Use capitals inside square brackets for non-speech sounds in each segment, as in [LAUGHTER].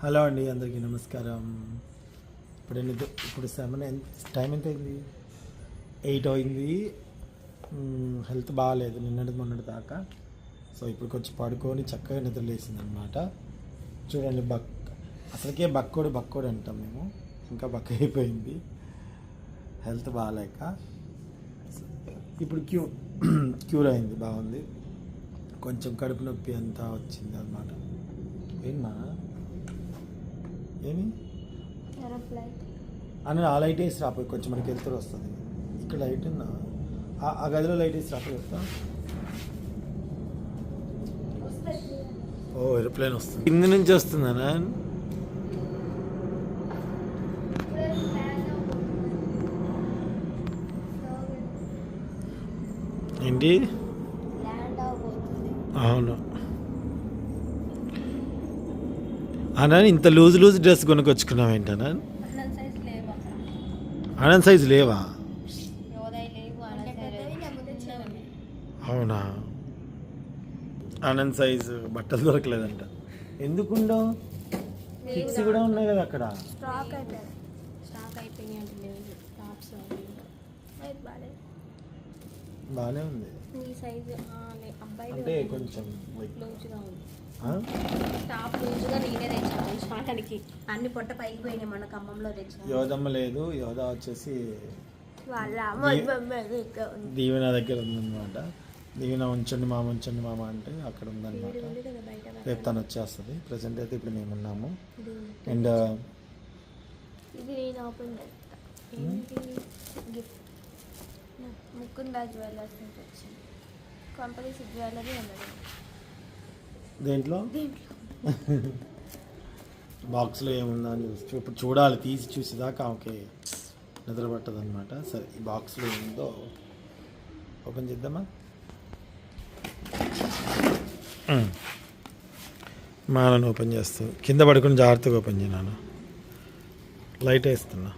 Hello అండి అందరికీ నమస్కారం. ఇప్పుడు ఇప్పుడు సెవెన్ ఎంత టైం ఎంత అయింది ఎయిట్ అయింది. హెల్త్ బాగాలేదు నిన్నటి మొన్నటి దాకా. సో ఇప్పుడు కొంచెం పడుకొని చక్కగా నిద్రలేసింది అనమాట చూడండి బక్ అసలుకే బక్కోడు బక్కోడు అంటాం మేము. ఇంకా బక్క అయిపోయింది. హెల్త్ బాగాలేక. ఇప్పుడు క్యూ క్యూర్ అయింది బాగుంది. కొంచెం కడుపు నొప్పి అంతా వచ్చింది అనమాట ఏమా ఏమి? అని ఆ లైట్ వేసి రాపోయి కొంచెం మనకి వెళ్తారు వస్తుంది. ఇక్కడ లైట్ ఉందా? ఆ- గదిలో లైట్ వేసి రాపోయి చెప్తా. ఓ ఏరోప్లేన్ వస్తుంది. కింద నుంచి వస్తుందా ఏంటి? అవును. అన్నా ఇంత లూజ్ లూజ్ డ్రెస్ కొనుక్కొచ్చుకున్నావు ఏంటన్నా? అన్నం సైజ్ లేవు? అవునా? ఆనంద్ సైజ్ బట్టలు దొరకలేదంట. ఎందుకుండవు ఫిక్స్ కూడా ఉన్నాయి కదా అక్కడ. స్టాక్ అయిపోయింది స్టాక్ అయిపోయినాయి అంటే లేవు టాప్స్ అయితే బాగాలేదు. బాగానే ఉంది. నీ సైజు అబ్బాయి అంటే కొంచెం లూజ్గా ఉంది? టాప్ లూజ్గా నేనే తెచ్చాను స్టాకానికి అన్ని పొట్ట పైకి పోయినాయి మన ఖమ్మంలో తెచ్చాను. యోధమ్మ లేదు యోధ వచ్చేసి వాళ్ళ దీవెన దగ్గర ఉందన్నమాట. దీవెన ఉంచండి మామ ఉంచండి మామ అంటే అక్కడ ఉందన్నమాట. రేపు తను వచ్చేస్తుంది. ప్రజెంట్ అయితే ఇప్పుడు మేము ఉన్నాము. ఇది అండ్ ఇది నేను ఓపెన్ చేస్తా. గిఫ్ట్ ముకుందా జ్యువెలర్స్ నుంచి వచ్చింది. కంపెనీస్ జ్యువెలరీ ఉన్నది. దేంట్లో? దీంట్లో? [LAUGHS] బాక్స్లో ఏముందా అని చూసి ఇప్పుడు చూడాలి తీసి చూసేదాకా ఓకే నిద్ర పట్టదు అనమాట సరే ఈ బాక్స్లో ఏముందో ఓపెన్ చేద్దామా? మాలను ఓపెన్ చేస్తూ కింద పడుకుని జాగ్రత్తగా ఓపెన్ చేయను లైట్ వేస్తున్నా.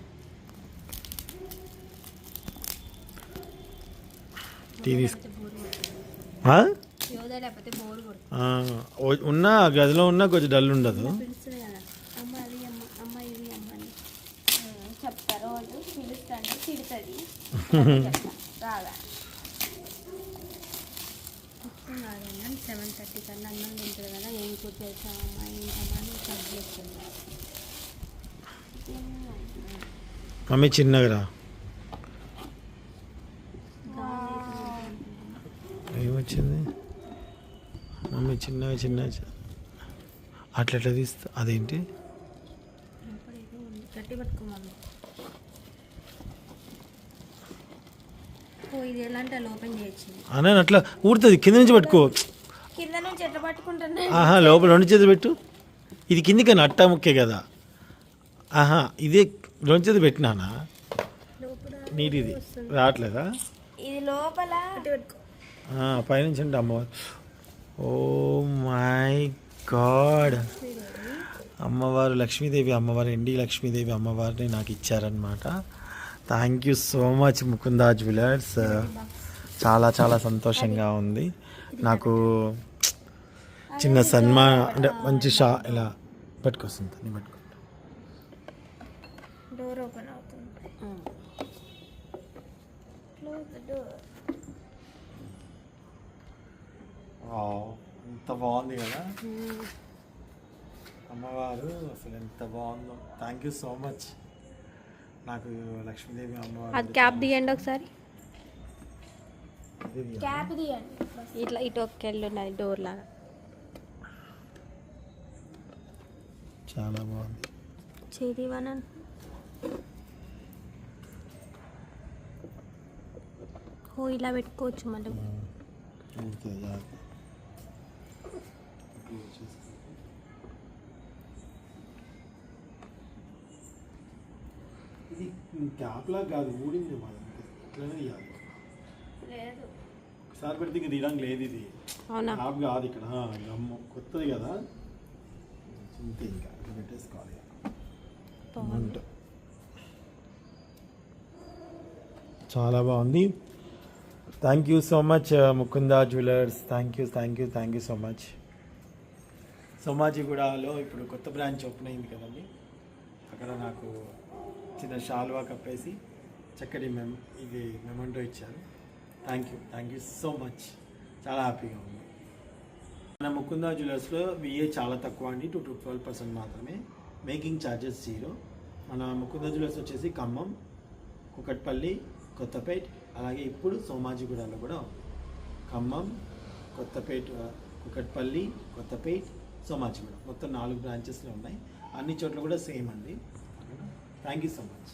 టీవీ ఉన్న గదిలో ఉన్న కొంచెం డల్ ఉండదు. సెవెన్ థర్టీ కన్నా అన్నం తింటుంది కదా. ఏం కూర చేస్తామమ్మా ఏంటమ్మా అని కట్ చేస్తుంది మమ్మీ చిన్నగా రా ఏమొచ్చింది మమ్మీ చిన్నగా చిన్నగా చి- అట్లా ఎట్లా తీస్తా అదేంటి గట్టి పట్టుకోమమ్మ ఓ ఇది ఎలా అంటే అలా ఓపెన్ చేయొచ్చు? అనే అట్లా ఊడుతుంది కింద నుంచి పట్టుకో. కింద ఆహా లోపల రెండు చేతులు పెట్టు. ఇది కిందికని అట్టా ముక్కే కదా. ఆహా ఇదే రెండు చేతులు పెట్టినానా? నీటిది. రావట్లేదా? ఇది లోపల పైనుంచి అంటే అమ్మవారు ఓ మై గాడ్ అమ్మవారు లక్ష్మీదేవి అమ్మవారు ఎండి లక్ష్మీదేవి అమ్మవారిని నాకు ఇచ్చారనమాట thank you so much Mukunda jewellers. చాలా చాలా సంతోషంగా ఉంది. నాకు చిన్న సన్మాన అంటే మంచి షా ఇలా పెట్టుకొస్తుంది నేను పెట్టుకుంటా. డోర్ ఓపెన్ అవుతుంది. క్లోజ్ ద డోర్ ఎంత బాగుంది కదా. అమ్మవారు అసలు ఎంత బాగుందో. థ్యాంక్ యూ సో మచ్ నాకు లక్ష్మీదేవి అమ్మవారు అది క్యాప్ తీయండి ఒకసారి. క్యాప్ తీయండి. ఇట్లా ఇటు ఒక ఉన్నది డోర్ లాగా. చాలా బాగుంది. చేతి వనన్ ఓ ఇలా పెట్టుకోవచ్చు మళ్ళీ. ఊరికే జాగ్రత్త. ఇది క్యాప్లా కాదు ఊడింది మాది ఇట్లనే తీయాలి లేదు. ఒకసారి పెడితే ఇంక తీయడానికి లేదు ఇది. అవునా? క్యాప్ కాదు ఇక్కడ. ఆ, కొత్తది కదా? ఇంతే ఇంకా. ఇట్లా పెట్టేసుకోవాలి. బాగుంది. చాలా బాగుంది. Thank you so much Mukunda jewellers thank you thank you thank you so much సోమాజిగూడలో ఇప్పుడు కొత్త బ్రాంచ్ ఓపెన్ అయింది కదండి. అక్కడ నాకు చిన్న షాల్వా కప్పేసి చక్కటి మెమ్ ఇది మెమంటో ఇచ్చారు. Thank you thank you so much చాలా హ్యాపీగా ఉంది. మన ముకుందా జ్యువెలర్స్లో విఏ చాలా తక్కువ అండి. టూ టు ట్వెల్వ్ పర్సెంట్ మాత్రమే. మేకింగ్ ఛార్జెస్ జీరో మన ముకుందా జ్యువెలర్స్ వచ్చేసి ఖమ్మం కుకట్పల్లి కొత్తపేట్ అలాగే ఇప్పుడు సోమాజిగూడలో కూడా Khammam Kothapet Kukatpally Kothapet so much madam మొత్తం నాలుగు బ్రాంచెస్లో ఉన్నాయి. అన్ని చోట్ల కూడా సేమ్ అండి. Thank you so much